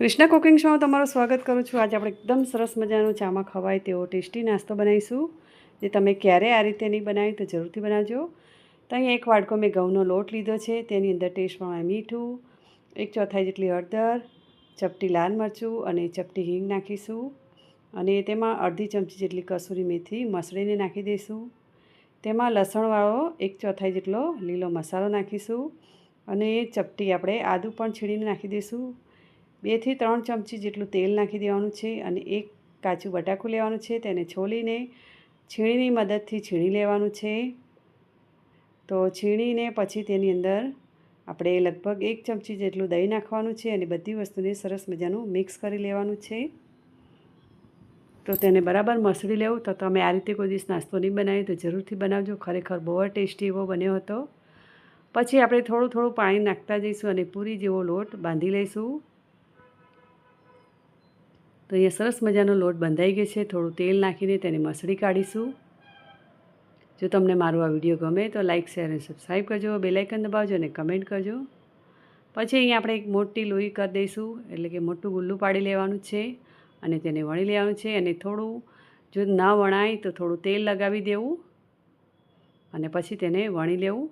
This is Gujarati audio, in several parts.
કૃષ્ણા કુકિંગ શોમાં તમારું સ્વાગત કરું છું. આજે આપણે એકદમ સરસ મજાનું ચામાં ખવાય તેવો ટેસ્ટી નાસ્તો બનાવીશું. જે તમે ક્યારે આ રીતે નહીં બનાવ્યું તો જરૂરથી બનાવજો. તો અહીંયા એક વાડકો મેં ઘઉંનો લોટ લીધો છે. તેની અંદર ટેસ્ટ પ્રમાણે મીઠું, એક ચોથાઈ જેટલી હળદર, ચપટી લાલ મરચું અને ચપટી હિંગ નાખીશું. અને તેમાં અડધી ચમચી જેટલી કસૂરી મેથી મસળીને નાખી દઈશું. તેમાં લસણવાળો એક ચોથાઈ જેટલો લીલો મસાલો નાખીશું. અને ચપટી આપણે આદું પણ છીણીને નાખી દઈશું. બેથી ત્રણ ચમચી જેટલું તેલ નાખી દેવાનું છે અને એક કાચું બટાકું લેવાનું છે, તેને છોલીને છીણીની મદદથી છીણી લેવાનું છે. તો છીણીને પછી તેની અંદર આપણે લગભગ એક ચમચી જેટલું દહીં નાખવાનું છે અને બધી વસ્તુને સરસ મજાનું મિક્સ કરી લેવાનું છે. તો તેને બરાબર મસળી લેવું. તો તમે આ રીતે કોઈ દિવસ નાસ્તો નહીં બનાવ્યો તો જરૂરથી બનાવજો. ખરેખર બહુ ટેસ્ટી એવો બન્યો હતો. પછી આપણે થોડું થોડું પાણી નાખતા જઈશું અને પૂરી જેવો લોટ બાંધી લઈશું. તો અહીંયા સરસ મજાનો લોટ બંધાઈ ગયો છે. થોડું તેલ નાખીને તેને મસળી કાઢીશું. જો તમને મારો આ વીડિયો ગમે તો લાઇક શેર અને સબસ્ક્રાઈબ કરજો. બેલાઇકન દબાવજો અને કમેન્ટ કરજો. પછી અહીંયા આપણે એક મોટી લોહી કરી દઈશું. એટલે કે મોટું ગુલ્લું પાડી લેવાનું છે અને તેને વણી લેવાનું છે. અને થોડું જો ના વણાય તો થોડું તેલ લગાવી દેવું અને પછી તેને વણી લેવું.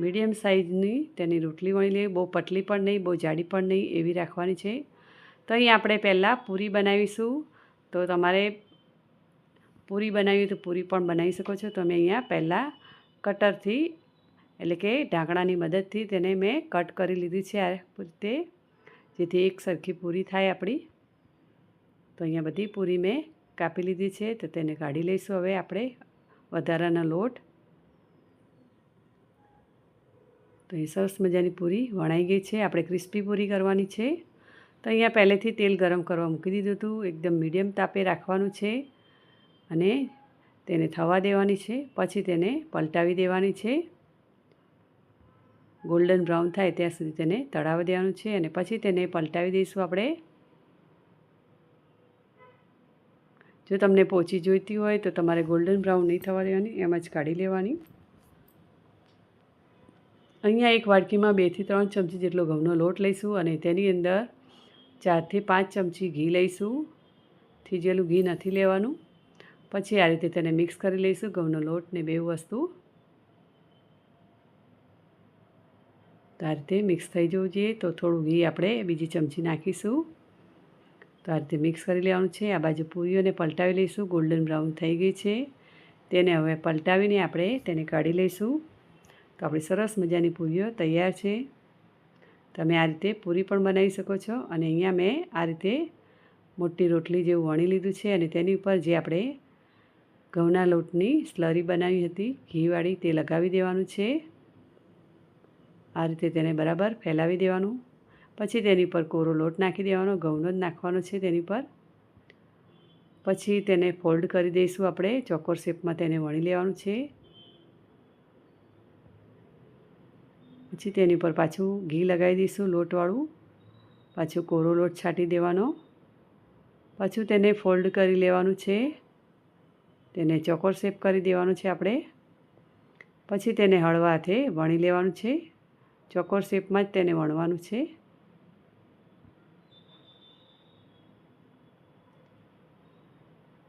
મીડિયમ સાઇઝની તેની રોટલી વણી લેવી. બહુ પતલી પણ નહીં, બહુ જાડી પણ નહીં એવી રાખવાની છે. તો અહીં આપણે પહેલાં પૂરી બનાવીશું. તો તમારે પૂરી બનાવી તો પૂરી પણ બનાવી શકો છો. તમે અહીંયા પહેલાં કટરથી, એટલે કે ઢાંકણાની મદદથી તેને મેં કટ કરી લીધી છે આ રીતે, જેથી એક સરખી પૂરી થાય આપણી. તો અહીંયા બધી પૂરી મેં કાપી લીધી છે. તો તેને કાઢી લઈશું હવે આપણે વધારાનો લોટ. તો એ સરસ મજાની પૂરી વણાઈ ગઈ છે. આપણે ક્રિસ્પી પૂરી કરવાની છે. તો અહીંયા પહેલેથી તેલ ગરમ કરવા મૂકી દીધું હતું. એકદમ મીડિયમ તાપે રાખવાનું છે અને તેને થવા દેવાની છે. પછી તેને પલટાવી દેવાની છે. ગોલ્ડન બ્રાઉન થાય ત્યાં સુધી તેને તળાવી દેવાનું છે અને પછી તેને પલટાવી દઈશું આપણે. જો તમને પોચી જોઈતી હોય તો તમારે ગોલ્ડન બ્રાઉન નહીં થવા દેવાની, એમ જ કાઢી લેવાની. અહીંયા એક વાડકીમાં બેથી ત્રણ ચમચી જેટલો ઘઉંનો લોટ લઈશું અને તેની અંદર ચારથી પાંચ ચમચી ઘી લઈશું. થીજેલું ઘી નથી લેવાનું. પછી આ રીતે તેને મિક્સ કરી લઈશું ઘઉંનો લોટ ને બે વસ્તુ. તો આ રીતે મિક્સ થઈ જવું જોઈએ. તો થોડું ઘી આપણે બીજી ચમચી નાખીશું. તો આ રીતે મિક્સ કરી લેવાનું છે. આ બાજુ પૂરીઓને પલટાવી લઈશું. ગોલ્ડન બ્રાઉન થઈ ગઈ છે. તેને હવે પલટાવીને આપણે તેને કાઢી લઈશું. તો આપણી સરસ મજાની પૂરીઓ તૈયાર છે. તમે આ રીતે પૂરી પણ બનાવી શકો છો અને અહીંયા મેં આ રીતે મોટી રોટલી જેવું વણી લીધું છે અને તેની ઉપર જે આપણે ઘઉંના લોટની સ્લરી બનાવી હતી, ઘીવાળી તે લગાવી દેવાનું છે. આ રીતે તેને બરાબર ફેલાવી દેવાનું. પછી તેની પર કોરો લોટ નાખી દેવાનો, ઘઉંનો જ નાખવાનો છે તેની પર પછી તેને ફોલ્ડ કરી દઈશું આપણે, ચોકોર શેપમાં તેને વણી લેવાનું છે. પછી તેની પર પાછું ઘી લગાવી દઈશું લોટવાળું. પાછું કોરો લોટ છાંટી દેવાનો. પાછું તેને ફોલ્ડ કરી લેવાનું છે. તેને ચોકોર શેપ કરી દેવાનું છે આપણે. પછી તેને હળવા હાથે વણી લેવાનું છે. ચોકોર શેપમાં જ તેને વણવાનું છે.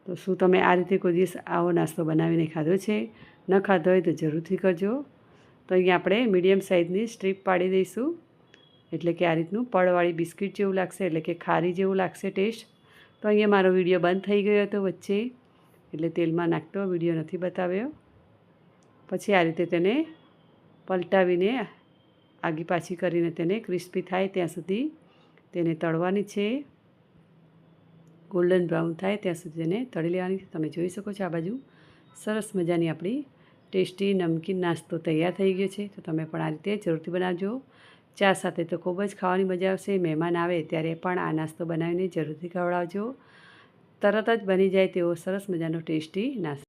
તો શું તમે આ રીતે કોઈ દિવસ આવો નાસ્તો બનાવીને ખાધો છે? ન ખાધો હોય તો જરૂરથી કરજો. તો અહીંયા આપણે મીડિયમ સાઇઝની સ્ટ્રીપ પાડી દઈશું. એટલે કે આ રીતનું પડવાળી બિસ્કિટ જેવું લાગશે, એટલે કે ખારી જેવું લાગશે ટેસ્ટ. તો અહીંયા મારો વીડિયો બંધ થઈ ગયો હતો વચ્ચે, એટલે તેલમાં નાખતો વીડિયો નથી બતાવ્યો. પછી આ રીતે તેને પલટાવીને આગી પાછી કરીને તેને ક્રિસ્પી થાય ત્યાં સુધી તેને તળવાની છે. ગોલ્ડન બ્રાઉન થાય ત્યાં સુધી તેને તળી લેવાની તમે જોઈ શકો છો આ બાજુ. સરસ મજાની આપણી ટેસ્ટી નમકીન નાસ્તો તૈયાર થઈ ગયો છે. તો તમે પણ આ રીતે જરૂરથી બનાવજો. ચા સાથે તો ખૂબ જ ખાવાની મજા આવશે. મહેમાન આવે ત્યારે પણ આ નાસ્તો બનાવીને જરૂરથી ખવડાવજો. તરત જ બની જાય તેવો સરસ મજાનો ટેસ્ટી નાસ્તો.